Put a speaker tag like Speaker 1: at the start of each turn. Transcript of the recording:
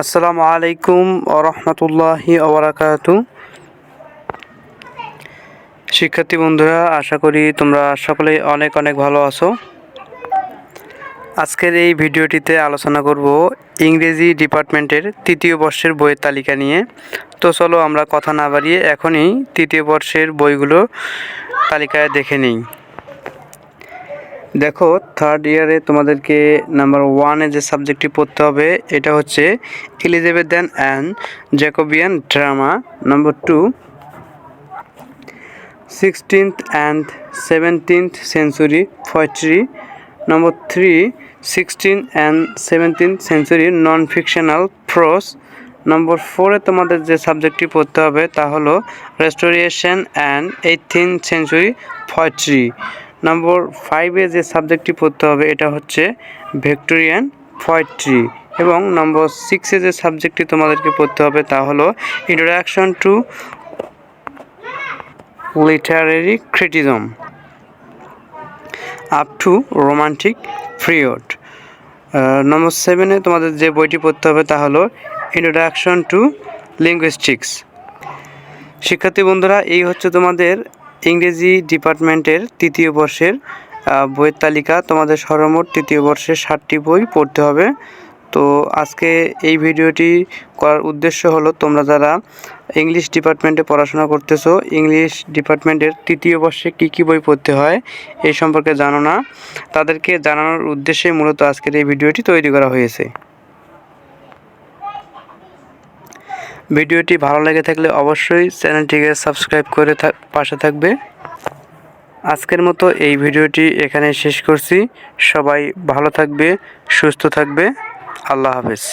Speaker 1: আসসালামু আলাইকুম রহমতুল্লাহি ওবরাকাতু শিক্ষার্থী বন্ধুরা, আশা করি তোমরা সকলে অনেক অনেক ভালো আছো। আজকের এই ভিডিওটিতে আলোচনা করব ইংরেজি ডিপার্টমেন্টের তৃতীয় বর্ষের বইয়ের তালিকা নিয়ে। তো চলো আমরা কথা না বাড়িয়ে এখনই তৃতীয় বর্ষের বইগুলো তালিকায় দেখে নিই। দেখো থার্ড ইয়ারে তোমাদেরকে নাম্বার ওয়ানে যে সাবজেক্টটি পড়তে হবে, এটা হচ্ছে Elizabethan and Jacobean drama number two sixteenth and seventeenth century poetry number three sixteen and seventeenth century non fictional prose number ফোরে তোমাদের যে সাবজেক্টটি পড়তে হবে, তা হলো restoration and eighteen century poetry number ফাইভে যে সাবজেক্টটি পড়তে হবে, এটা হচ্ছে ভিক্টোরিয়ান পোয়েট্রি এবং নম্বর সিক্সে যে সাবজেক্টটি তোমাদেরকে পড়তে হবে, তা হলো introduction to literary criticism up to romantic period number সেভেনে তোমাদের যে বইটি পড়তে হবে, তা হলো ইন্ট্রোডাকশন টু লিঙ্গুইস্টিক্স শিক্ষার্থী বন্ধুরা, এই হচ্ছে তোমাদের ইংরেজি ডিপার্টমেন্টের তৃতীয় বর্ষের বইয়ের তালিকা তোমাদের সর্বমোট তৃতীয় বর্ষের ষাটটি বই পড়তে হবে। তো আজকে এই ভিডিওটি করার উদ্দেশ্য হলো, তোমরা যারা ইংলিশ ডিপার্টমেন্টে পড়াশোনা করতেছো, ইংলিশ ডিপার্টমেন্টের তৃতীয় বর্ষে কী কী বই পড়তে হয় এই সম্পর্কে জানো না। তাদেরকে জানানোর উদ্দেশ্যে মূলত আজকের এই ভিডিওটি তৈরি করা হয়েছে। ভিডিওটি ভালো লেগে থাকলে অবশ্যই চ্যানেলটিকে সাবস্ক্রাইব করে পাশে থাকবে। আজকের মতো এই ভিডিওটি এখানে শেষ করছি। সবাই ভালো থাকবে, সুস্থ থাকবে। আল্লাহ হাফেজ।